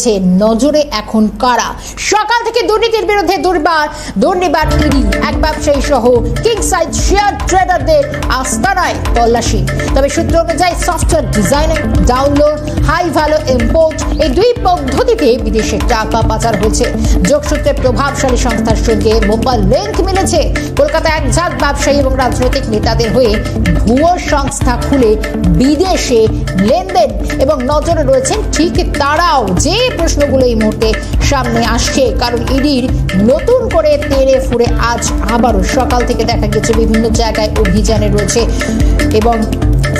চলছে নজরে এখন কারা? সকাল থেকে দুর্নীতির বিরুদ্ধে দুর্বার, দুর্নিবার ইডি এক ব্যবসায়ী সহ কিং সাইজ শেয়ার ট্রেডারদের আস্তানায় তল্লাশি। তবে সূত্র অনুযায়ী software designing download, high value import এই দুই পদ্ধতিতে বিদেশে টাকা পাচার হয়েছে। যোগসূত্রে প্রভাবশালী সংস্থার সঙ্গে মোবাইল লিঙ্ক মিলেছে। কলকাতায় এক ঝাঁক ব্যবসায়ী এবং রাজনৈতিক নেতাদের হয়ে ভুয়ো সংস্থা খুলে বিদেশে লেনদেন এবং নজরে রয়েছেন ঠিক তারাও। যে প্রশ্নগুলো এই মুহূর্তে সামনে আসছে। কারণ ইডির নতুন করে তেড়ে ফুড়ে আজ আবারও সকাল থেকে দেখা গেছে বিভিন্ন জায়গায় অভিযানে রয়েছে এবং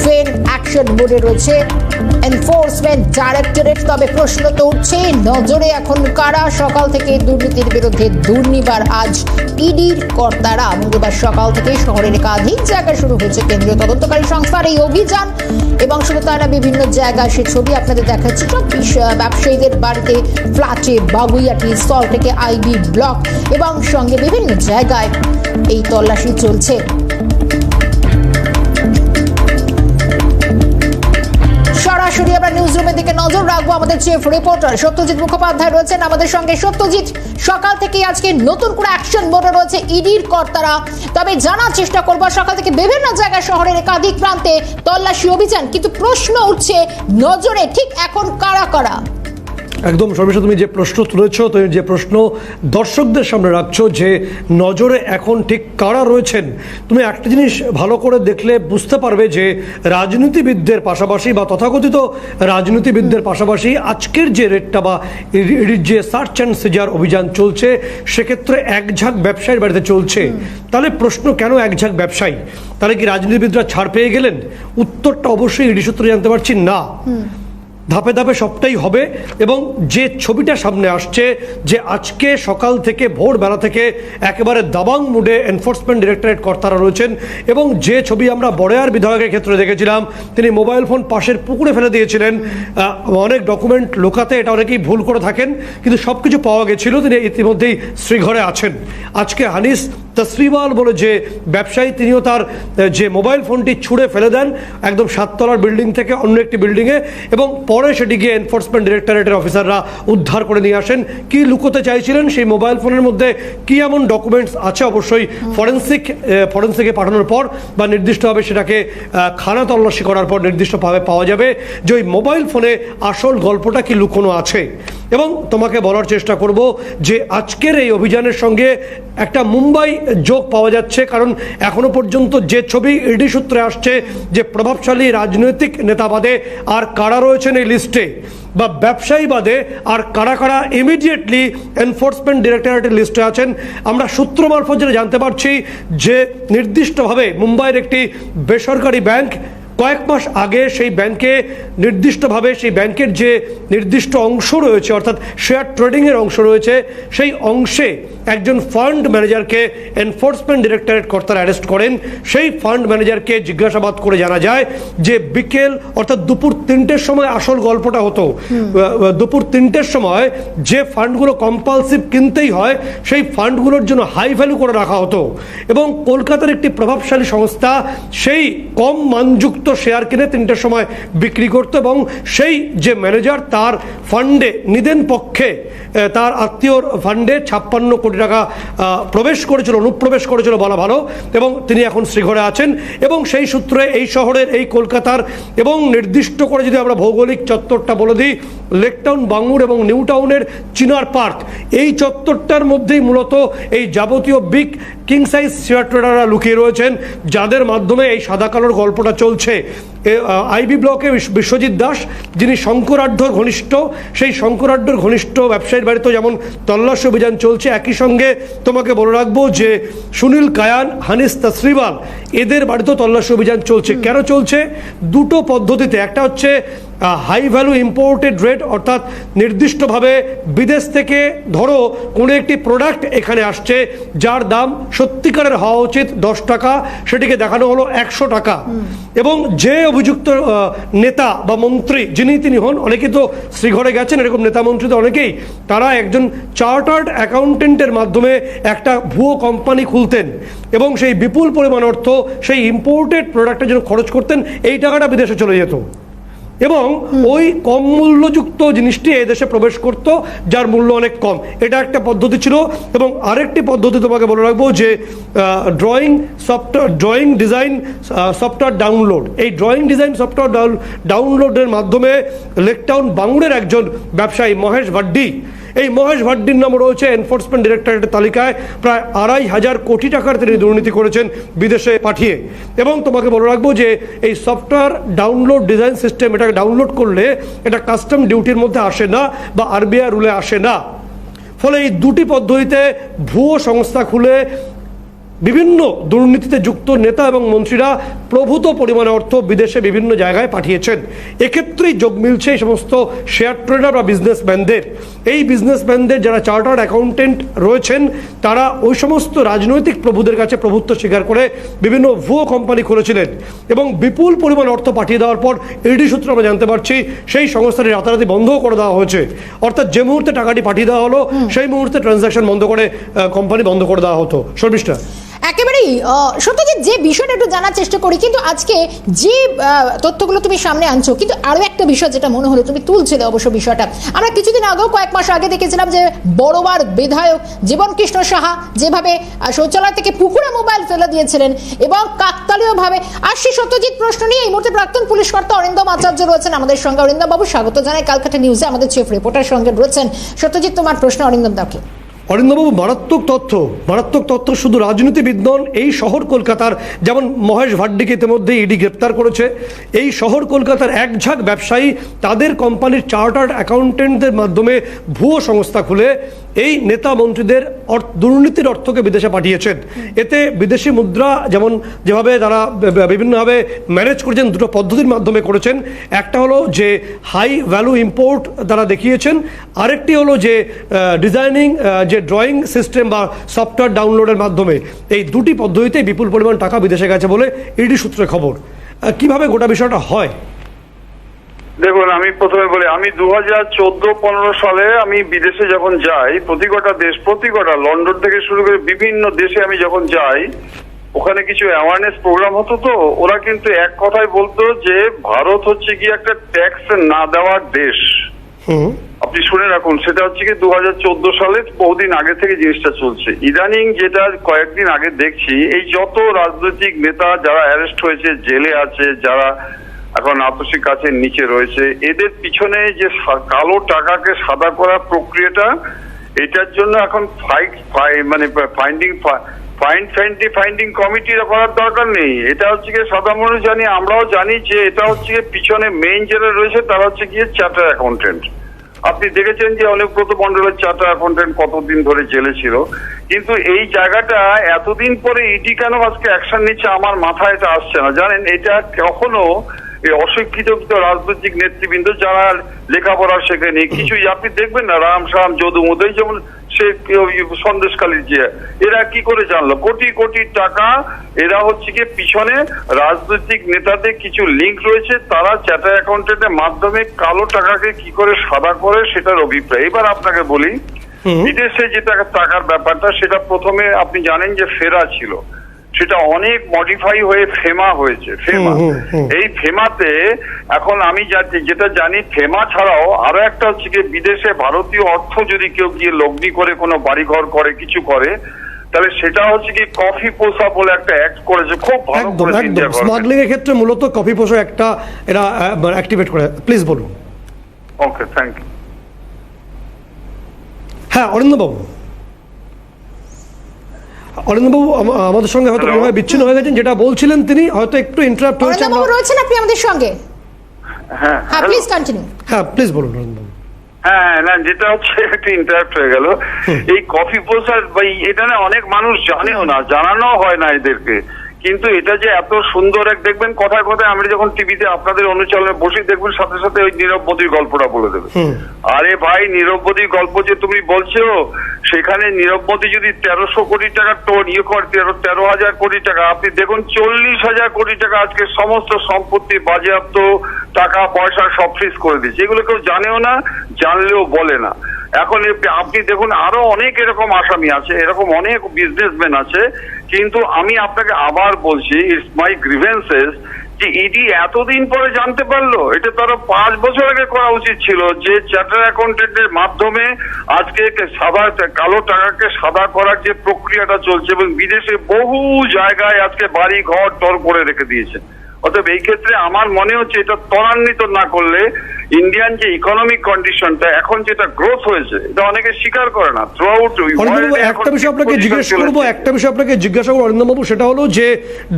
ফের অ্যাকশন বোর্ডে রয়েছে। এনফোর্সমেন্ট ডাইরেক্টরেট তবে প্রশ্ন তো উঠছে নজরে এখন কারা? সকাল থেকে দুর্নীতির বিরুদ্ধে দুর্নিবার আজ ইডির কর্তারা মঙ্গলবার সকাল থেকে শহরের একাধিক জায়গায় শুরু হয়েছে কেন্দ্রীয় তদন্তকারী সংস্থার এই অভিযান। এবং শুধু তারা বিভিন্ন জায়গায় সে ছবি আপনাদের দেখাচ্ছি। সব ব্যবসায়ীদের বাড়িতে ফ্ল্যাটে বাগুইয়াটি স্থল থেকে আইবি ব্লক এবং সঙ্গে বিভিন্ন জায়গায় এই তল্লাশি চলছে। সরাসরি আমরা নিউজ রুমের দিকে নজর রাখব আমাদের চিফ রিপোর্টার সত্যজিৎ মুখোপাধ্যায় রয়েছেন আমাদের সঙ্গে। সত্যজিৎ, সকাল থেকে আজকে নতুন করে অ্যাকশন মোডে রয়েছে ইডির কর্তারা। তবে জানার চেষ্টা করব, সকাল থেকে বিভিন্ন জায়গায় শহরের একাধিক প্রান্তে তল্লাশি অভিযান। কিন্তু প্রশ্ন উঠছে নজরে, ঠিক এখন কারা কারা? একদম সর্বেশ তুমি যে প্রশ্ন তুলেছ, তুমি যে প্রশ্ন দর্শকদের সামনে রাখছো যে নজরে এখন ঠিক কারা রয়েছেন, তুমি একটা জিনিস ভালো করে দেখলে বুঝতে পারবে যে রাজনীতিবিদদের পাশাপাশি বা তথাকথিত রাজনীতিবিদদের পাশাপাশি আজকের যে রেটটা বা যে সার্চ অ্যান্ড সিজার অভিযান চলছে, সেক্ষেত্রে এক ঝাঁক ব্যবসায়ীর বাড়িতে চলছে। তাহলে প্রশ্ন কেন এক ঝাঁক ব্যবসায়ী? তাহলে কি রাজনীতিবিদরা ছাড় পেয়ে গেলেন? উত্তরটা অবশ্যই ইডি সূত্রে জানতে পারছি না। ধাপে ধাপে সবটাই হবে এবং যে ছবিটা সামনে আসছে, যে আজকে সকাল থেকে ভোরবেলা থেকে একেবারে দাবাং মুডে এনফোর্সমেন্ট ডিরেক্টরেট কর্তারা রয়েছেন এবং যে ছবি আমরা বড়য়ার বিধায়কের ক্ষেত্রে দেখেছিলাম, তিনি মোবাইল ফোন পাশের পুকুরে ফেলে দিয়েছিলেন। অনেক ডকুমেন্ট লোকাতে এটা অনেকেই ভুল করে থাকেন, কিন্তু সব কিছু পাওয়া গেছিল, তিনি ইতিমধ্যেই শ্রীঘরে আছেন। আজকে হানিস তসরিওয়াল বলে যে ব্যবসায়ী, তিনিও তার যে মোবাইল ফোনটি ছুঁড়ে ফেলে দেন, একদম সাততলার বিল্ডিং থেকে অন্য একটি বিল্ডিংয়ে এবং পরে সেটিকে এনফোর্সমেন্ট ডিরেক্টরেটের অফিসাররা উদ্ধার করে নিয়ে আসেন। কি লুকোতে চাইছিলেন সেই মোবাইল ফোনের মধ্যে? কি এমন ডকুমেন্টস আছে অবশ্যই ফরেন্সিক ফরেন্সিকে পাঠানোর পর বা নির্দিষ্টভাবে সেটাকে খানা তল্লাশি করার পর নির্দিষ্টভাবে পাওয়া যাবে? যে ওই মোবাইল ফোনে আসল গল্পটা কি লুকোনো আছে? এবং তোমাকে বলার চেষ্টা করব যে আজকের এই অভিযানের সঙ্গে একটা মুম্বাই যোগ পাওয়া যাচ্ছে। কারণ এখনও পর্যন্ত যে ছবি ইডি সূত্রে আসছে যে প্রভাবশালী রাজনৈতিক নেতাবাদে আর কারা রয়েছেন এই লিস্টে বা ব্যবসায়ী বাদে আর কারা কারা ইমিডিয়েটলি এনফোর্সমেন্ট ডিরেক্টরেটের লিস্টে আছেন, আমরা সূত্র মারফত যেটা জানতে পারছি যে নির্দিষ্টভাবে মুম্বাইয়ের একটি বেসরকারি ব্যাংক কয়েক মাস আগে সেই ব্যাংকে নির্দিষ্টভাবে সেই ব্যাংকের যে নির্দিষ্ট অংশ রয়েছে, অর্থাৎ শেয়ার ট্রেডিংয়ের অংশ রয়েছে, সেই অংশে একজন ফান্ড ম্যানেজারকে এনফোর্সমেন্ট ডিরেক্টরেট কর্তারা অ্যারেস্ট করেন। সেই ফান্ড ম্যানেজারকে জিজ্ঞাসাবাদ করে জানা যায় যে বিকেল, অর্থাৎ দুপুর তিনটের সময় আসল গল্পটা হতো। দুপুর তিনটের সময় যে ফান্ডগুলো কম্পালসিভ কিনতেই হয়, সেই ফান্ডগুলোর জন্য হাই ভ্যালু করে রাখা হতো। এবং কলকাতার একটি প্রভাবশালী সংস্থা সেই কম মানযুক্ত শেয়ার কিনে তিনটের সময় বিক্রি করতো এবং সেই যে ম্যানেজার তার ফান্ডে নিদেন পক্ষে তার আত্মীয়র ফান্ডে ছাপ্পান্ন কোটি টাকা প্রবেশ করেছিল, অনুপ্রবেশ করেছিল বলা ভালো এবং তিনি এখন শ্রীঘরে আছেন এবং সেই সূত্রে এই শহরের, এই কলকাতার এবং নির্দিষ্ট করে যদি আমরা ভৌগোলিক চত্বরটা বলে দিই লেকটাউন বাঙুর এবং নিউ টাউনের চিনার পার্ক এই চত্বরটার মধ্যেই মূলত এই যাবতীয় বিগ কিং সাইজ শেয়ার ট্রেডাররা লুকিয়ে রয়েছেন, যাদের মাধ্যমে এই সাদা কালোর গল্পটা চলছে। আইবি ব্লকে বিশ্বজিৎ দাস যিনি শঙ্করাঢ্যর ঘনিষ্ঠ সেই শঙ্করাঢ্যর ঘনিষ্ঠ ব্যবসায়ীর বাড়িতেও যেমন তল্লাশ অভিযান চলছে একই সঙ্গে তোমাকে বলে রাখব যে সুনীল কায়ান হানিস তসরিবাল এদের বাড়িতেও তল্লাশ অভিযান চলছে। কেন চলছে? দুটো পদ্ধতিতে। একটা হচ্ছে হাই ভ্যালু ইম্পোর্টেড রেট অর্থাৎ নির্দিষ্টভাবে বিদেশ থেকে ধরো কোনো একটি প্রোডাক্ট এখানে আসছে, যার দাম সত্যিকারের হওয়া উচিত দশ টাকা, সেটিকে দেখানো হলো একশো টাকা। এবং যে অভিযুক্ত নেতা বা মন্ত্রী, যিনি তিনি হন অনেকেই তো শ্রীঘরে গেছেন, এরকম নেতা মন্ত্রী তো অনেকেই, তারা একজন চার্টার্ড অ্যাকাউন্টেন্টের মাধ্যমে একটা ভুয়ো কোম্পানি খুলতেন। এবং সেই বিপুল পরিমাণ অর্থ, সেই ইম্পোর্টেড প্রোডাক্টের জন্য খরচ করতেন, এই টাকাটা বিদেশে চলে যেত। এবং ওই কম মূল্যযুক্ত জিনিসটি এই দেশে প্রবেশ করত, যার মূল্য অনেক কম। এটা একটা পদ্ধতি ছিল এবং আরেকটি পদ্ধতি তোমাকে বলে রাখব যে drawing software drawing design software download এই ড্রয়িং ডিজাইন সফটওয়্যার ডাউনলোডের মাধ্যমে লেকটাউন বাংলার একজন ব্যবসায়ী মহেশ ভাড্ডি এই মহেশ ভাড্ডির নাম রয়েছে এনফোর্সমেন্ট ডিরেক্টরেটের তালিকায়। প্রায় আড়াই হাজার কোটি টাকার তিনি দুর্নীতি করেছেন বিদেশে পাঠিয়ে। এবং তোমাকে বলে রাখব যে এই সফটওয়্যার ডাউনলোড ডিজাইন সিস্টেম এটাকে ডাউনলোড করলে এটা কাস্টম ডিউটির মধ্যে আসে না বা আরবিআই রুলে আসে না। ফলে এই দুটি পদ্ধতিতে ভুয়ো সংস্থা খুলে বিভিন্ন দুর্নীতিতে যুক্ত নেতা এবং মন্ত্রীরা প্রভূত পরিমাণে অর্থ বিদেশে বিভিন্ন জায়গায় পাঠিয়েছেন। এক্ষেত্রেই যোগ মিলছে এই সমস্ত শেয়ার ট্রেডার বা বিজনেসম্যানদের এই বিজনেসম্যানদের যারা চার্টার্ড অ্যাকাউন্টেন্ট রয়েছেন তারা ওই সমস্ত রাজনৈতিক প্রভুদের কাছে প্রভুত্ব স্বীকার করে বিভিন্ন ভুয়ো কোম্পানি খুলেছিলেন এবং বিপুল পরিমাণ অর্থ পাঠিয়ে দেওয়ার পর ইডি সূত্রে আমরা জানতে পারছি সেই সংস্থাটি রাতারাতি বন্ধও করে দেওয়া হয়েছে। অর্থাৎ যে মুহূর্তে টাকাটি পাঠিয়ে দেওয়া হলো সেই মুহূর্তে ট্রানজাকশন বন্ধ করে কোম্পানি বন্ধ করে দেওয়া হতো। শর্মিষ্ঠা। একেবারেই সত্যজিৎ, যে বিষয়টা একটু জানার চেষ্টা করি, কিন্তু আজকে যে তথ্যগুলো তুমি সামনে আনছো, কিন্তু আরও একটা বিষয় যেটা মনে হলো, তুমি তুলছিলে অবশ্য বিষয়টা। আমরা কিছুদিন আগেও কয়েক মাস আগে দেখেছিলাম যে বড়বার বিধায়ক জীবন কৃষ্ণ সাহা যেভাবে শৌচালয় থেকে পুকুরে মোবাইল ফেলে দিয়েছিলেন এবং কাকতালীয়ভাবে, আর সেই সত্যজিৎ প্রশ্ন নিয়ে এই মুহূর্তে প্রাক্তন পুলিশ কর্তা অরিন্দম আচার্য রয়েছেন আমাদের সঙ্গে। অরিন্দম বাবু স্বাগত জানাই কালকাটা নিউজে। আমাদের চিফ রিপোর্টার সঙ্গে রয়েছেন সত্যজিৎ তোমার প্রশ্ন অরিন্দম দাকে। অরিন্দবাবু মারাত্মক তথ্য মারাত্মক তথ্য শুধু রাজনীতিবিদ নন, এই শহর কলকাতার যেমন মহেশ ভাড্ডিকে ইতিমধ্যে ইডি গ্রেপ্তার করেছে, এই শহর কলকাতার এক ঝাঁক ব্যবসায়ী তাদের কোম্পানির চার্টার্ড অ্যাকাউন্টেন্টদের মাধ্যমে ভুয়ো সংস্থা খুলে এই নেতা মন্ত্রীদের দুর্নীতির অর্থকে বিদেশে পাঠিয়েছেন। এতে বিদেশি মুদ্রা যেমন যেভাবে তারা বিভিন্নভাবে ম্যানেজ করেছেন, দুটো পদ্ধতির মাধ্যমে করেছেন। একটা হলো যে হাই ভ্যালু ইম্পোর্ট তারা দেখিয়েছেন। আরেকটি হলো যে ডিজাইনিং যে ড্রয়িং সিস্টেম বা সফটওয়্যার ডাউনলোডের মাধ্যমে। এই দুটি পদ্ধতিতে বিপুল পরিমাণ টাকা বিদেশে গেছে বলে ইডি সূত্রে খবর। কীভাবে গোটা বিষয়টা হয়? দেখুন আমি প্রথমে বলি আমি দু হাজার চোদ্দ পনেরো সালে আমি বিদেশে যখন যাই প্রতি কটা দেশ প্রতি কটা লন্ডন থেকে শুরু করে বিভিন্ন দেশে আমি যখন যাই ওখানে কিছু অ্যাওয়ারনেস প্রোগ্রাম হতো তো ওরা কিন্তু এক কথাই বলতো যে ভারত হচ্ছে কি একটা ট্যাক্স না দেওয়ার দেশ। আপনি শুনে রাখুন সেটা হচ্ছে কি দু হাজার চোদ্দ সালে বহুদিন আগে থেকে জিনিসটা চলছে। ইদানিং যেটা কয়েকদিন আগে দেখছি এই যত রাজনৈতিক নেতা যারা অ্যারেস্ট হয়েছে জেলে আছে যারা এখন আতসিক কাছের নিচে রয়েছে। এদের পিছনে যে কালো টাকাকে সাদা করার প্রক্রিয়াটা, এটার জন্য এখন ফাইট মানে finding find finding finding committee করার দরকার নেই। এটা হচ্ছে গিয়ে সাধারণ মানুষ জানি, আমরাও জানি যে এটা হচ্ছে গিয়ে পিছনে মেইন যারা রয়েছে, তারা হচ্ছে গিয়ে চার্টার অ্যাকাউন্টেন্ট আপনি দেখেছেন যে অনুব্রত মন্ডলের চার্টার অ্যাকাউন্টেন্ট কতদিন ধরে জেলে ছিল। কিন্তু এই জায়গাটা এতদিন পরে ইডি কেন আজকে অ্যাকশন নিচ্ছে, আমার মাথায় এটা আসছে না। জানেন, এটা কখনো এই অশিক্ষিত রাজনৈতিক নেতৃবৃন্দ যারা লেখাপড়া শেখেনি কিছুই আপনি দেখবেন না। রাম শাম যদু মধ্যে যেমন সে সন্দেশকালীর যে এরা কি করে জানলো? কোটি কোটি টাকা এরা হচ্ছে কি পিছনে রাজনৈতিক নেতাদের কিছু লিঙ্ক রয়েছে তারা চ্যাটার অ্যাকাউন্টেন্টের মাধ্যমে কালো টাকাকে কি করে সাদা করে সেটার অভিপ্রায়। এবার আপনাকে বলি বিদেশে যে টাকার ব্যাপারটা সেটা প্রথমে আপনি জানেন যে ফেরা ছিল। সেটা অনেক মডিফাই হয়ে ফেমা হয়েছে ফেমা। এই ফেমাতে এখন আমি যা- যেটা জানি ফেমা ছাড়াও আরও একটা হচ্ছে কি বিদেশে ভারতীয় অর্থ যদি কেউ গিয়ে লগ্নি করে কোনো বাড়িঘর করে কিছু করে তাহলে সেটা হচ্ছে কি কফি পোষা বলে একটা অ্যাক্ট করেছে খুব ভালো একদম স্মাগলিং এর ক্ষেত্রে মূলত কফি পোষো একটা এরা অ্যাক্টিভেট করে। প্লিজ বলুন। ওকে থ্যাংক ইউ হ্যাঁ অরিন্দবাবু অরিন্দবাবু আমাদের সঙ্গে হয়তো মনে হয় বিচ্ছিন্ন হয়ে গেছেন যেটা বলছিলেন তিনি হয়তো একটু ইন্টারাপ্ট হয়েছে অরিন্দবাবু রয়েছেন আপনি আমাদের সঙ্গে? হ্যাঁ হ্যাঁ? প্লিজ কন্টিনিউ হ্যাঁ প্লিজ বলুন অরিন্দবাবু হ্যাঁ হ্যাঁ, না যেটা হচ্ছে একটু ইন্টারাপ্ট হয়ে গেল। এই কফি প্রসাদ বা এটা না অনেক মানুষ জানেও না জানানো হয় না এদেরকে। কিন্তু এটা যে এত সুন্দর এক দেখবেন কথায় কথায় আমরা যখন টিভিতে আপনাদের অনুচলনে বসে দেখবেন সাথে সাথে ওই নীরব মোদীর গল্পটা বলে দেবে। আরে ভাই নীরব মোদীর গল্প যে তুমি বলছো সেখানে নীরব মোদী যদি তেরোশো কোটি টাকা টোন ইয়ে কর তেরো তেরো হাজার কোটি টাকা। আপনি দেখুন চল্লিশ হাজার কোটি টাকা আজকে সমস্ত সম্পত্তি বাজেয়াপ্ত টাকা পয়সা সব ফ্রিজ করে দিয়েছে। এগুলো কেউ জানেও না জানলেও বলে না। এখন আপনি দেখুন আরও অনেক এরকম আসামি আছে এরকম অনেক বিজনেসম্যান আছে কিন্তু আমি আপনাকে আবার বলছি ইটস মাই গ্রিভেন্সেস যে ইডি এতদিন পরে জানতে পারল, এটা তারা পাঁচ বছর আগে করা উচিত ছিল, যে চার্টার অ্যাকাউন্টেন্টের মাধ্যমে আজকে সাদা, কালো টাকাকে সাদা করার যে প্রক্রিয়াটা চলছে এবং বিদেশে বহু জায়গায় আজকে বাড়ি ঘর টর করে রেখে দিয়েছে। অতএব এই ক্ষেত্রে আমার মনে হচ্ছে এটা ত্বরান্বিত না করলে ইন্ডিয়ান যে ইকোনমিক কন্ডিশনটা এখন যেটা গ্রোথ হয়েছে এটা অনেকে স্বীকার করে না। থ্রু আউট একটা বিষয় আপনাকে জিজ্ঞেস করব একটা বিষয় আপনাকে জিজ্ঞাসা করব অরিন্দমবাবু সেটা হলো যে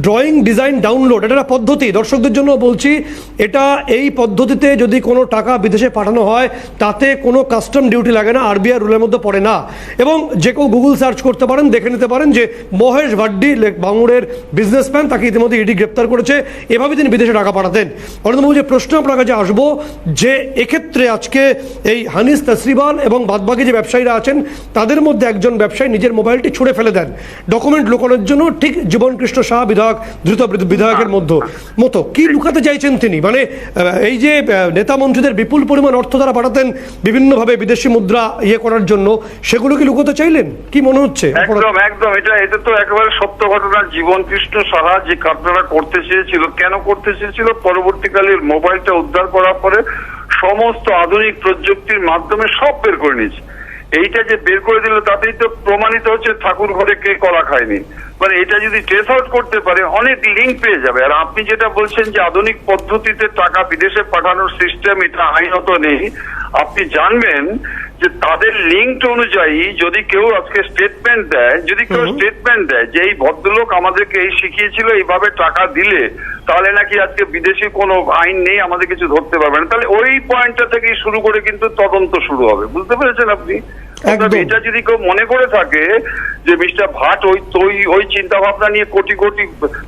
ড্রয়িং ডিজাইন ডাউনলোড এটা একটা পদ্ধতি। দর্শকদের জন্য বলছি এটা এই পদ্ধতিতে যদি কোনো টাকা বিদেশে পাঠানো হয় তাতে কোনো কাস্টম ডিউটি লাগে না আরবিআই রুলের মধ্যে পড়ে না। এবং যে কেউ গুগল সার্চ করতে পারেন দেখে নিতে পারেন যে মহেশ ভাড্ডি বাঙুরের বিজনেসম্যান তাকে ইতিমধ্যে ইডি গ্রেপ্তার করেছে। এভাবে তিনি বিদেশে টাকা পাঠাতেন। অরিন্দমবাবু যে প্রশ্ন আপনার কাছে আসব যে এক্ষেত্রে আজকে এই হানিস তসরিবাল এবং বাদবাকি যে ব্যবসায়ীরা আছেন, তাদের মধ্যে একজন ব্যবসায়ী নিজের মোবাইলটি ছুঁড়ে ফেলে দেন। ডকুমেন্ট লুকানোর জন্য ঠিক জীবনকৃষ্ণ শাহ বিধায়ক, দ্রুত বিধায়কের মধ্যে মতো। কি লুকাতে চাইছেন তিনি? মানে এই যে নেতা মন্ত্রীদের বিপুল পরিমাণ অর্থ তারা পাঠাতেন বিভিন্নভাবে বিদেশি মুদ্রা ইয়ে করার জন্য, সেগুলো কি লুকোতে চাইলেন? কি মনে হচ্ছে? একদম একদম। এটা এটা তো একেবারে সত্য ঘটনা। জীবন কৃষ্ণ সাহা যে কাজটা করতে চেয়েছিল, কেন করতে চেয়েছিল? পরবর্তীকালে মোবাইলটা উদ্ধার করার পরে সমস্ত আধুনিক প্রযুক্তির মাধ্যমে সব বের করে নিয়েছে। এইটা যে বের করে দিল, তাতেই তো প্রমাণিত হচ্ছে ঠাকুর ঘরে কে কলা খায়নি। মানে এটা যদি ট্রেস আউট করতে পারে, অনেক লিঙ্ক পেয়ে যাবে। আর আপনি যেটা বলছেন যে আধুনিক পদ্ধতিতে টাকা বিদেশে পাঠানোর সিস্টেম এটা আইনত নেই। আপনি জানবেন যে তাদের লিঙ্ক অনুযায়ী যদি কেউ আজকে স্টেটমেন্ট দেয় যদি কেউ স্টেটমেন্ট দেয় যে এই ভদ্রলোক আমাদেরকে এই শিখিয়েছিল এইভাবে টাকা দিলে তাহলে নাকি আজকে বিদেশি কোনো আইন নেই আমাদের কিছু ধরতে পারবে না। তাহলে ওই পয়েন্টটা থেকেই শুরু করে কিন্তু তদন্ত শুরু হবে। বুঝতে পেরেছেন আপনি? এটা যদি কেউ মনে করে থাকে যে মিস্টার ভাট ওই ওই ওই চিন্তা ভাবনা নিয়ে কোটি কোটি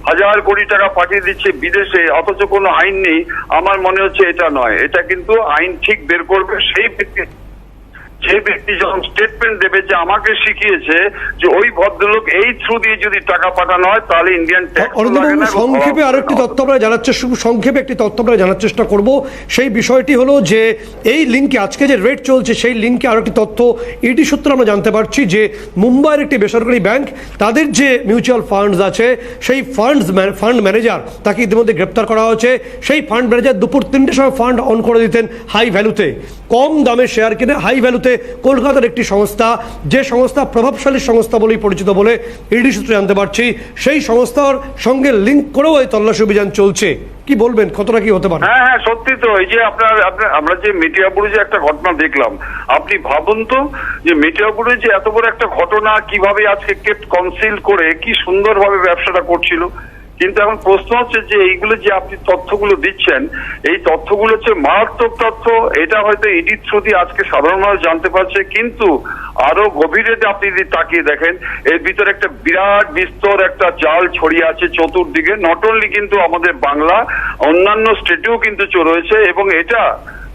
হাজার কোটি টাকা পাঠিয়ে দিচ্ছে বিদেশে অথচ কোনো আইন নেই আমার মনে হচ্ছে এটা নয়। এটা কিন্তু আইন ঠিক বের করবে সেই ব্যক্তি যে ব্যক্তি যখন স্টেটমেন্ট দেবে যে আমাকে শিখিয়েছে যে ওই ভদ্রলোক এই থ্রু দিয়ে যদি টাকা পাঠানো হয় তাহলে ইন্ডিয়ান ট্যাক্স সংক্ষেপে আরও একটি তথ্য আমরা জানার চেষ্টা সংক্ষেপে একটি তথ্য আমরা জানার চেষ্টা করব। সেই বিষয়টি হলো যে এই লিঙ্কে আজকে যে রেট চলছে সেই লিঙ্কে আরও একটি তথ্য ইডি সূত্রে আমরা জানতে পারছি যে মুম্বাইয়ের একটি বেসরকারি ব্যাংক তাদের যে মিউচুয়াল ফান্ডস আছে সেই ফান্ডস ফান্ড ম্যানেজার তাকে ইতিমধ্যে গ্রেপ্তার করা হয়েছে। সেই ফান্ড ম্যানেজার দুপুর তিনটের সময় ফান্ড অন করে দিতেন হাই ভ্যালুতে কম দামে শেয়ার কিনে হাই ভ্যালুতে কলকাতার একটি সংস্থা, যে সংস্থা প্রভাবশালী সংস্থা বলেই পরিচিত বলে ইডি সূত্রে জানতে পারছি, সেই সংস্থার সঙ্গে লিঙ্ক করেও এই তল্লাশি অভিযান চলছে। কি বলবেন? কতটা কি হতে পারে? হ্যাঁ হ্যাঁ সত্যি তো, এই যে আপনার আমরা যে মিডিয়াপুরে যে একটা ঘটনা দেখলাম, আপনি ভাবুন তো যে মিডিয়াপুরে যে এত বড় একটা ঘটনা কীভাবে আজকে কেপ্ট কনসিল করে কি সুন্দরভাবে ব্যবসাটা করছিল। কিন্তু এখন প্রশ্ন হচ্ছে যে এইগুলো যে আপনি তথ্যগুলো দিচ্ছেন, এই তথ্যগুলো হচ্ছে মারাত্মক তথ্য, এটা হয়তো ইডির থ্রু দিয়ে আজকে সাধারণ জানতে পারছে, কিন্তু আরও গভীরে আপনি যদি তাকিয়ে দেখেন, এর ভিতরে একটা বিরাট বিস্তর একটা জাল ছড়িয়ে আছে চতুর্দিকে। নট অনলি কিন্তু আমাদের বাংলা, অন্যান্য স্টেটেও কিন্তু রয়েছে এবং এটা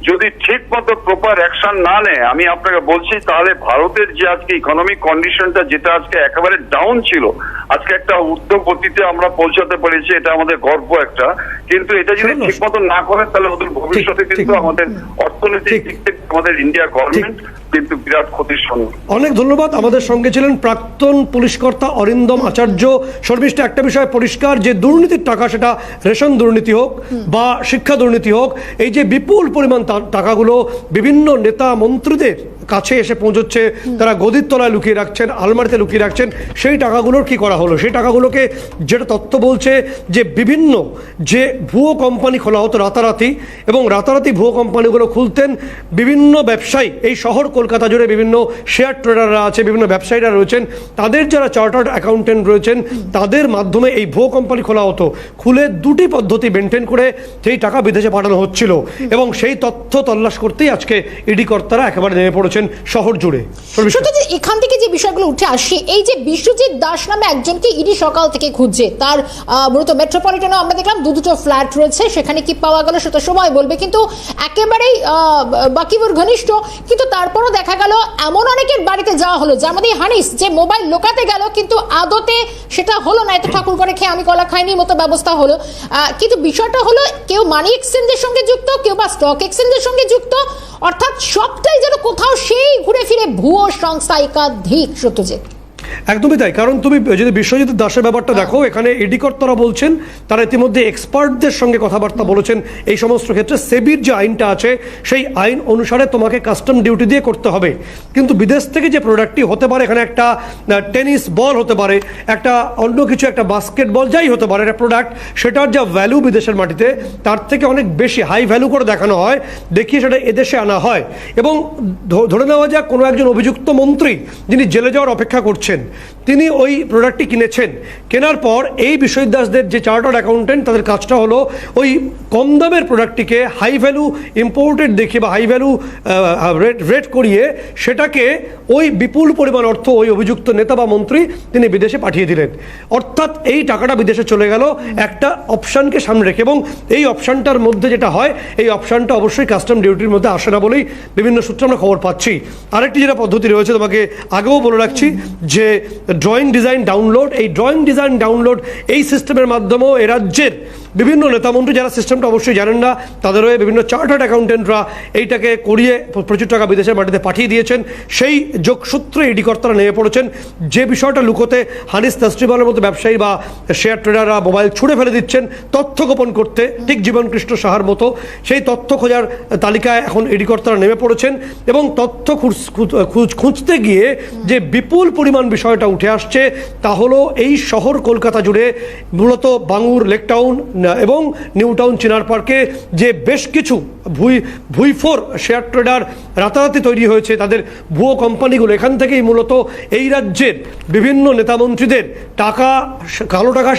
যদি ঠিক মতো প্রপার অ্যাকশন না নেয় আমি আপনাকে বলছি তাহলে ভারতের যে আজকে ইকোনমিক কন্ডিশনটা যেটা আজকে একেবারে ডাউন ছিল আজকে একটা ঊর্ধ্বগতিতে আমরা পৌঁছাতে পেরেছি এটা আমাদের গর্ব একটা। কিন্তু এটা যদি ঠিক মতো না করে তাহলে ওদের ভবিষ্যতে কিন্তু আমাদের অর্থনৈতিক দিক থেকে আমাদের ইন্ডিয়া গভর্নমেন্ট কিন্তু বিরাট ক্ষতির সম্মুখীন। অনেক ধন্যবাদ। আমাদের সঙ্গে ছিলেন প্রাক্তন পুলিশকর্তা অরিন্দম আচার্য। শর্মিষ্ঠা একটা বিষয় পরিষ্কার যে দুর্নীতির টাকা সেটা রেশন দুর্নীতি হোক বা শিক্ষা দুর্নীতি হোক এই যে বিপুল পরিমাণ টাকাগুলো বিভিন্ন নেতা মন্ত্রীদের কাছে এসে পৌঁছচ্ছে, তারা গদির তলায় লুকিয়ে রাখছেন, আলমারিতে লুকিয়ে রাখছেন। সেই টাকাগুলোর কি করা হলো? সেই টাকাগুলোকে যেটা তথ্য বলছে যে বিভিন্ন যে ভুয়ো কোম্পানি খোলা হতো রাতারাতি এবং রাতারাতি ভুয়ো কোম্পানিগুলো খুলতেন, বিভিন্ন ব্যবসায়ী, এই শহর কলকাতা জুড়ে বিভিন্ন শেয়ার ট্রেডাররা আছে, বিভিন্ন ব্যবসায়ীরা রয়েছেন, তাদের যারা চার্টার্ড অ্যাকাউন্টেন্ট রয়েছেন, তাদের মাধ্যমে এই ভুয়ো কোম্পানি খোলা হতো। খুলে দুটি পদ্ধতি মেনটেন করে সেই টাকা বিদেশে পাঠানো হচ্ছিল। এবং সেই তথ্য তল্লাশ করতেই আজকে ইডি কর্তারা একেবারে নেমে পড়েছেন শহর জুড়ে। এখান থেকে যে বিষয়গুলো উঠে আসে, এই যে বিশ্বজিৎ দাস নামে একজনকে ইডি সকাল থেকে খুঁজছে, তার মূলত মেট্রোপলিটনে আমরা দেখলাম দু দুটো ফ্ল্যাট রয়েছে, সেখানে কি পাওয়া গেল সেটা সময় বলবে, কিন্তু একেবারেই বাকিবুর ঘনিষ্ঠ, কিন্তু তারপরও দেখা গেল এমন অনেকের বাড়িতে যাওয়া হলো, যার মধ্যে হানিস যে মোবাইল লোকাতে গেল, কিন্তু আদতে সেটা হলো না, এত ঠাকুর করে খেয়ে আমি কলা খাইনি, মতো ব্যবস্থা হলো। কিন্তু বিষয়টা হলো কেউ মানি এক্সচেঞ্জের সঙ্গে যুক্ত, কেউ বা স্টক এক্সচেঞ্জের সঙ্গে যুক্ত, অর্থাৎ সবটাই যেন কোথাও সেই ঘুরে ফিরে ভুয়ো সংস্থা একাধিক সত্যজিৎ একদমই তাই। কারণ তুমি যদি বিশ্বজিৎ দাসের ব্যাপারটা দেখো এখানে ইডি কর্তারা বলছেন তারা ইতিমধ্যে এক্সপার্টদের সঙ্গে কথাবার্তা বলেছেন। এই সমস্ত ক্ষেত্রে সেবির যে আইনটা আছে সেই আইন অনুসারে তোমাকে কাস্টম ডিউটি দিয়ে করতে হবে। কিন্তু বিদেশ থেকে যে প্রোডাক্টটি হতে পারে এখানে একটা টেনিস বল হতে পারে একটা অন্য কিছু একটা বাস্কেটবল যাই হতে পারে একটা প্রোডাক্ট সেটার যা ভ্যালু বিদেশের মাটিতে তার থেকে অনেক বেশি হাই ভ্যালু করে দেখানো হয় দেখিয়ে সেটা এদেশে আনা হয়। এবং ধরে নেওয়া যাক কোনো একজন অভিযুক্ত মন্ত্রী যিনি জেলে যাওয়ার অপেক্ষা করছেন তিনি ওই প্রোডাক্টটি কিনেছেন। কেনার পর এই বিশ্বজিৎ দাসদের যে চার্টার্ড অ্যাকাউন্টেন্ট তাদের কাজটা হলো ওই কম দামের প্রোডাক্টটিকে হাই ভ্যালু ইম্পোর্টেড দেখিয়ে বা হাই ভ্যালু রেট রেট করিয়ে সেটাকে ওই বিপুল পরিমাণ অর্থ ওই অভিযুক্ত নেতা বা মন্ত্রী তিনি বিদেশে পাঠিয়ে দিলেন। অর্থাৎ এই টাকাটা বিদেশে চলে গেল একটা অপশানকে সামনে রেখে এবং এই অপশানটার মধ্যে যেটা হয়, এই অপশানটা অবশ্যই কাস্টম ডিউটির মধ্যে আসে না বলেই বিভিন্ন সূত্রে আমরা খবর পাচ্ছি। আরেকটি যেটা পদ্ধতি রয়েছে তোমাকে আগেও বলে রাখছি যে ড্রয়িং ডিজাইন ডাউনলোড এই ড্রয়িং ডিজাইন ডাউনলোড এই সিস্টেমের মাধ্যমেও এ রাজ্যের বিভিন্ন নেতামন্ত্রী যারা সিস্টেমটা অবশ্যই জানেন না, তাদের হয়ে বিভিন্ন চার্টার্ড অ্যাকাউন্টেন্টরা এইটাকে করিয়ে প্রচুর টাকা বিদেশের মাটিতে পাঠিয়ে দিয়েছেন। সেই যোগসূত্রে ইডি কর্তারা নেমে পড়েছেন। যে বিষয়টা লুকোতে হানিস তাস্ট্রিবালের মতো ব্যবসায়ী বা শেয়ার ট্রেডাররা মোবাইল ছুঁড়ে ফেলে দিচ্ছেন তথ্য গোপন করতে, ঠিক জীবন কৃষ্ণ সাহার মতো, সেই তথ্য খোঁজার তালিকায় এখন ইডি কর্তারা নেমে পড়েছেন। এবং তথ্য খুঁজ- খুঁজ- খুঁজ- খুঁজতে গিয়ে যে বিপুল পরিমাণ বিষয়টা উঠে আসছে, তা হলো এই শহর কলকাতা জুড়ে মূলত বাঙুর লেকটাউন এবং নিউ টাউন চিনার পার্কে যে বেশ কিছু ভুই, ভুইফোর, শেয়ার ট্রেডার রাতারাতি তৈরি হয়েছে তাদের ভুয়ো কোম্পানিগুলো। এখান থেকেই মূলত এই রাজ্যের বিভিন্ন নেতামন্ত্রীদের টাকা, কালো টাকা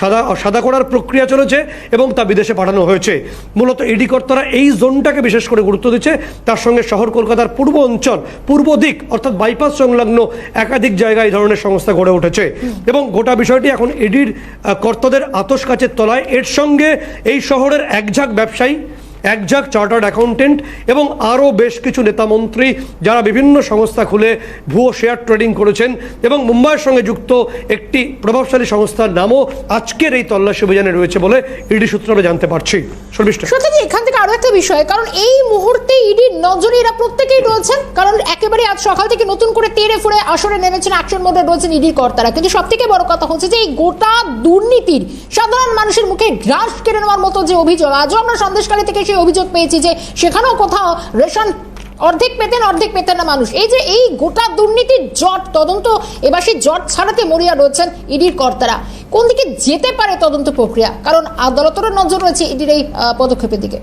সাদা সাদা করার প্রক্রিয়া চলেছে এবং তা বিদেশে পাঠানো হয়েছে। মূলত ইডি কর্তারা এই জোনটাকে বিশেষ করে গুরুত্ব দিচ্ছে। তার সঙ্গে শহর কলকাতার পূর্ব অঞ্চল, পূর্ব দিক অর্থাৎ বাইপাস সংলগ্ন একাধিক জায়গায় এই ধরনের সংস্থা গড়ে উঠেছে। এবং গোটা বিষয়টি এখন ইডির কর্তাদের আতস কাচের তলায়। এর সঙ্গে এই শহরের একঝাক ব্যবসায়ী একঝাক চার্টার্ড অ্যাকাউন্টেন্ট এবং আরও বেশ কিছু নেতামন্ত্রী যারা বিভিন্ন সংস্থা খুলে ভুয়ো শেয়ার ট্রেডিং করেছেন এবং মুম্বাইয়ের সঙ্গে যুক্ত একটি প্রভাবশালী সংস্থার নামও আজকের এই তল্লাশি অভিযানে রয়েছে বলে ইডি সূত্রে জানতে পারছি। সত্যি এখান থেকে আরও একটা বিষয়, কারণ এই মুহূর্তে ইডির নজরে এরা প্রত্যেকেই রয়েছেন, কারণ একেবারে আজ সকাল থেকে নতুন করে তেড়ে ফুড়ে আসরে নেমেছেন অ্যাকশন মোডে রয়েছেন ইডির কর্তারা। কিন্তু সব থেকে বড় কথা হচ্ছে যে এই গোটা দুর্নীতির সাধারণ মানুষের মুখে গ্রাস কেড়ে নেওয়ার মতো যে অভিযোগ, আজও আমরা সন্দেশকারী থেকে সেই অভিযোগ পেয়েছি যে সেখানেও কোথাও রেশন অর্ধেক পেতেন অর্ধেক পেতেন না মানুষ। এই যে এই গোটা দুর্নীতির জট, তদন্ত এবার সেই জট ছাড়াতে মরিয়া রয়েছেন ইডির কর্তারা। কোন দিকে যেতে পারে তদন্ত প্রক্রিয়া? কারণ আদালতেরও নজর রয়েছে ইডির এই পদক্ষেপের দিকে।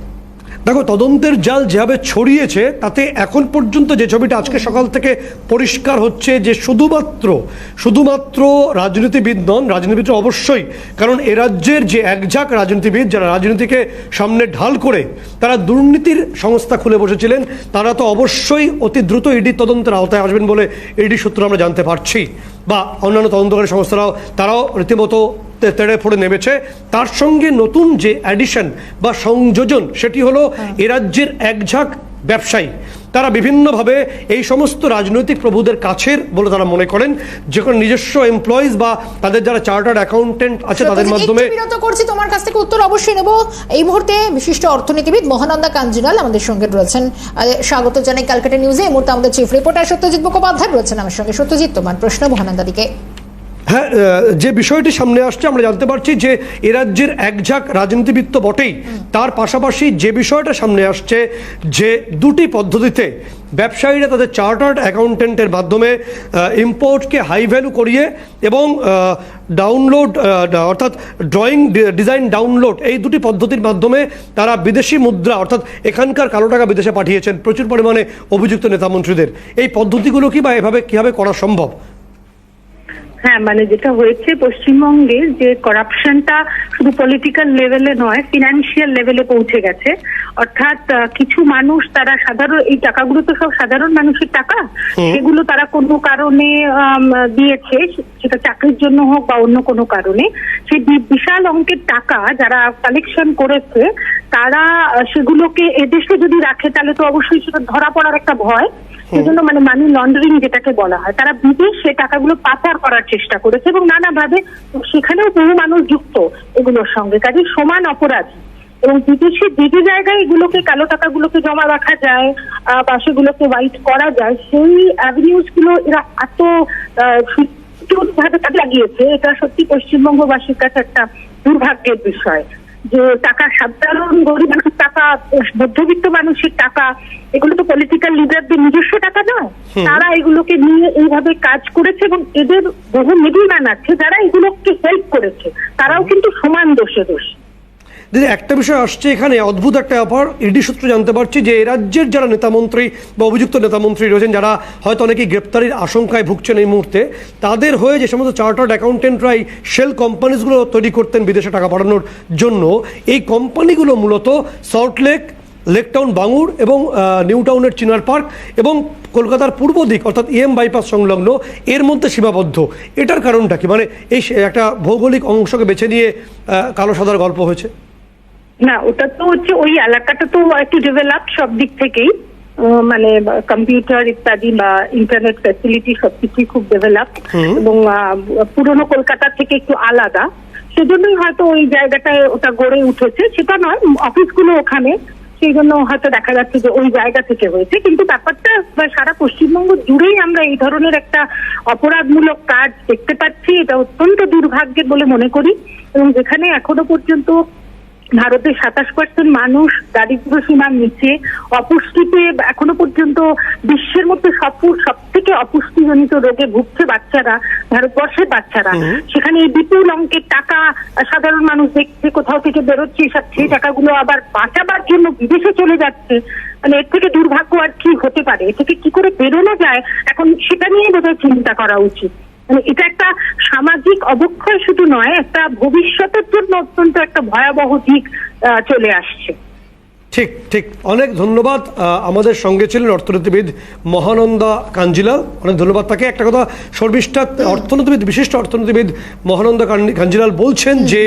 দেখো, তদন্তের জাল যেভাবে ছড়িয়েছে, তাতে এখন পর্যন্ত যে ছবিটা আজকে সকাল থেকে পরিষ্কার হচ্ছে যে শুধুমাত্র শুধুমাত্র রাজনীতিবিদ নন রাজনীতিবিদ অবশ্যই, কারণ এ রাজ্যের যে একঝাক রাজনীতিবিদ, যারা রাজনীতিকে সামনে ঢাল করে, তারা দুর্নীতির সংস্থা খুলে বসেছিলেন, তারা তো অবশ্যই অতি দ্রুত ইডি তদন্তের আওতায় আসবেন বলে ইডি সূত্র আমরা জানতে পারছি। বা অন্যান্য তদন্তকারী সংস্থারাও, তারাও রীতিমতো তেড়ে ফোড়ে নেমেছে। তার সঙ্গে নতুন যে অ্যাডিশন বা সংযোজন, সেটি হলো এ রাজ্যের একঝাঁক ব্যবসায়ী তারা বিভিন্নভাবে এই সমস্ত রাজনৈতিক প্রভুদের কাছের বলে তারা মনে করেন যে কোনো নিজস্ব এমপ্লয়িজ বা তাদের যারা চার্টার্ড অ্যাকাউন্টেন্ট আছে তাদের মাধ্যমে বিরত করছি তোমার কাছ থেকে উত্তর অবশ্যই নেব। এই মুহূর্তে বিশিষ্ট অর্থনীতিবিদ মহানন্দা কাঞ্জিলাল আমাদের সঙ্গে রয়েছেন। স্বাগত জানাই ক্যালকাটা নিউজে। এই মুহূর্তে আমাদের চিফ রিপোর্টার সত্যজিৎ মুখোপাধ্যায় রয়েছেন আমার সঙ্গে। সত্যজিৎ তোমার প্রশ্ন মহানন্দা দিকে হ্যাঁ যে বিষয়টি সামনে আসছে, আমরা জানতে পারছি যে এ রাজ্যের একঝাক রাজনীতিবিদ বটেই। তার পাশাপাশি যে বিষয়টা সামনে আসছে, যে দুটি পদ্ধতিতে ব্যবসায়ীরা তাদের চার্টার্ড অ্যাকাউন্টেন্টের মাধ্যমে ইম্পোর্টকে হাই ভ্যালু করিয়ে এবং ডাউনলোড অর্থাৎ ড্রয়িং ডিজাইন ডাউনলোড এই দুটি পদ্ধতির মাধ্যমে তারা বিদেশি মুদ্রা, অর্থাৎ এখানকার কালো টাকা বিদেশে পাঠিয়েছেন। প্রচুর পরিমাণে অভিযুক্ত নেতামন্ত্রীদের এই পদ্ধতিগুলো কি বা এভাবে কীভাবে করা সম্ভব? হ্যাঁ মানে যেটা হয়েছে পশ্চিমবঙ্গে যে করাপশনটা শুধু পলিটিক্যাল লেভেলে নয় ফিনান্সিয়াল লেভেলে পৌঁছে গেছে। অর্থাৎ কিছু মানুষ তারা সাধারণ এই টাকাগুলো তো সব সাধারণ মানুষের টাকা। সেগুলো তারা কোনো কারণে দিয়েছে সেটা চাকরির জন্য হোক বা অন্য কোনো কারণে। সেই বিশাল অঙ্কের টাকা যারা কালেকশন করেছে তারা সেগুলোকে এদেশে যদি রাখে তাহলে তো অবশ্যই সেটা ধরা পড়ার একটা ভয়। সেজন্য মানে মানি লন্ডারিং যেটাকে বলা হয়, তারা বিদেশে টাকাগুলো পাচার করার চেষ্টা করেছে এবং নানাভাবে সেখানেও বহু মানুষ যুক্ত এগুলোর সঙ্গে। কাজে সমান অপরাধ। এবং বিদেশে যে জায়গায় এগুলোকে, কালো টাকাগুলোকে জমা রাখা যায় বা সেগুলোকে হোয়াইট করা যায়, সেই অ্যাভিনিউজগুলো এরা এত ভাবে কাজে লাগিয়েছে। এটা সত্যি পশ্চিমবঙ্গবাসীর কাছে একটা দুর্ভাগ্যের বিষয়। যে টাকা সাধারণ গরিব মানুষের টাকা মধ্যবিত্ত মানুষের টাকা এগুলো তো পলিটিক্যাল লিডারদের নিজস্ব টাকা নয় তারা এগুলোকে নিয়ে এইভাবে কাজ করেছে এবং এদের বহু মিডিলম্যান আছে যারা এগুলোকে হেল্প করেছে। তারাও কিন্তু সমান দোষে দোষ। দিদি একটা বিষয় আসছে এখানে, অদ্ভুত একটা ব্যাপার। ইডি সূত্রে জানতে পারছি যে রাজ্যের যারা নেতামন্ত্রী বা অভিযুক্ত নেতামন্ত্রী রয়েছেন, যারা হয়তো অনেকেই গ্রেপ্তারির আশঙ্কায় ভুগছেন এই মুহূর্তে, তাদের হয়ে যে সমস্ত চার্টার্ড অ্যাকাউন্টেন্টরাই শেল কোম্পানিজগুলো তৈরি করতেন বিদেশে টাকা পাঠানোর জন্য, এই কোম্পানিগুলো মূলত সল্টলেক লেকটাউন বাঙুর এবং নিউ টাউনের চিনার পার্ক এবং কলকাতার পূর্ব দিক, অর্থাৎ ইএম বাইপাস সংলগ্ন, এর মধ্যে সীমাবদ্ধ। এটার কারণটা কি? মানে এই একটা ভৌগোলিক অংশকে বেছে নিয়ে কালো সাদার গল্প হয়েছে। না ওটা তো হচ্ছে ওই এলাকাটা তো একটু ডেভেলপ সব দিক থেকেই। মানে কম্পিউটার ইত্যাদি বা ইন্টারনেট ফ্যাসিলিটি সবকিছুই খুব ডেভেলপ এবং পুরনো কলকাতা থেকে একটু আলাদা। সেজন্যই হয়তো ওই জায়গাটায় ওটা গড়ে উঠেছে। সেটা নয় অফিসগুলো ওখানে। সেই জন্য হয়তো দেখা যাচ্ছে যে ওই জায়গা থেকে হয়েছে। কিন্তু ব্যাপারটা সারা পশ্চিমবঙ্গ জুড়েই আমরা এই ধরনের একটা অপরাধমূলক কাজ দেখতে পাচ্ছি। এটা অত্যন্ত দুর্ভাগ্যের বলে মনে করি। এবং যেখানে এখনও পর্যন্ত ভারতের সাতাশ পার্সেন্ট মানুষ দারিদ্র সীমার নিচে অপুষ্টিতে এখনও পর্যন্ত বিশ্বের মধ্যে সব সব থেকে অপুষ্টিজনিত রোগে ভুগছে বাচ্চারা ভারতবর্ষের বাচ্চারা। সেখানে এই বিপুল অঙ্কের টাকা সাধারণ মানুষ দেখছে কোথাও থেকে বেরোচ্ছে সব সেই টাকাগুলো আবার বাঁচাবার জন্য বিদেশে চলে যাচ্ছে। মানে এর থেকে দুর্ভাগ্য আর কি হতে পারে? এ থেকে কি করে বেরোনো যায়? এখন সেটা নিয়ে বোধহয় চিন্তা করা উচিত। মানে এটা একটা সামাজিক অবক্ষয় শুধু নয়, একটা ভবিষ্যতের জন্য অত্যন্ত একটা ভয়াবহ দিক চলে আসছে। ঠিক ঠিক। অনেক ধন্যবাদ আমাদের সঙ্গে ছিলেন অর্থনীতিবিদ মহানন্দা কাঞ্জিলাল অনেক ধন্যবাদ তাকে। একটা কথা শর্মিষ্ঠা অর্থনীতিবিদ, বিশিষ্ট অর্থনীতিবিদ মহানন্দা কাঞ্জিলাল বলছেন যে,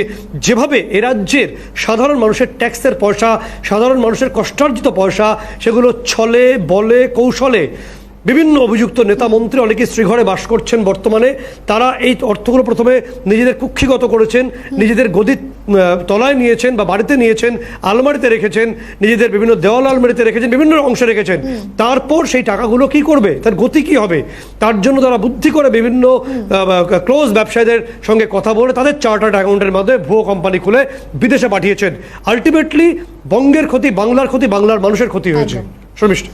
যেভাবে এ রাজ্যের সাধারণ মানুষের ট্যাক্সের পয়সা, সাধারণ মানুষের কষ্টার্জিত পয়সা, সেগুলো ছলে, বলে, কৌশলে বিভিন্ন অভিযুক্ত নেতা মন্ত্রী অনেকে শ্রীঘরে বাস করছেন বর্তমানে। তারা এই অর্থগুলো প্রথমে নিজেদের কুক্ষিগত করেছেন নিজেদের গদির তলায় নিয়েছেন বা বাড়িতে নিয়েছেন আলমারিতে রেখেছেন নিজেদের বিভিন্ন দেওয়াল আলমারিতে রেখেছেন বিভিন্ন অংশে রেখেছেন। তারপর সেই টাকাগুলো কি করবে? তার গতি কি হবে? তার জন্য তারা বুদ্ধি করে বিভিন্ন ক্লোজ ব্যবসায়ীদের সঙ্গে কথা বলে তাদের চার্টার্ড অ্যাকাউন্টের মাধ্যমে ভুয়ো কোম্পানি খুলে বিদেশে পাঠিয়েছেন। আলটিমেটলি বঙ্গের ক্ষতি বাংলার ক্ষতি বাংলার মানুষের ক্ষতি হয়েছে। শর্মিষ্ঠা।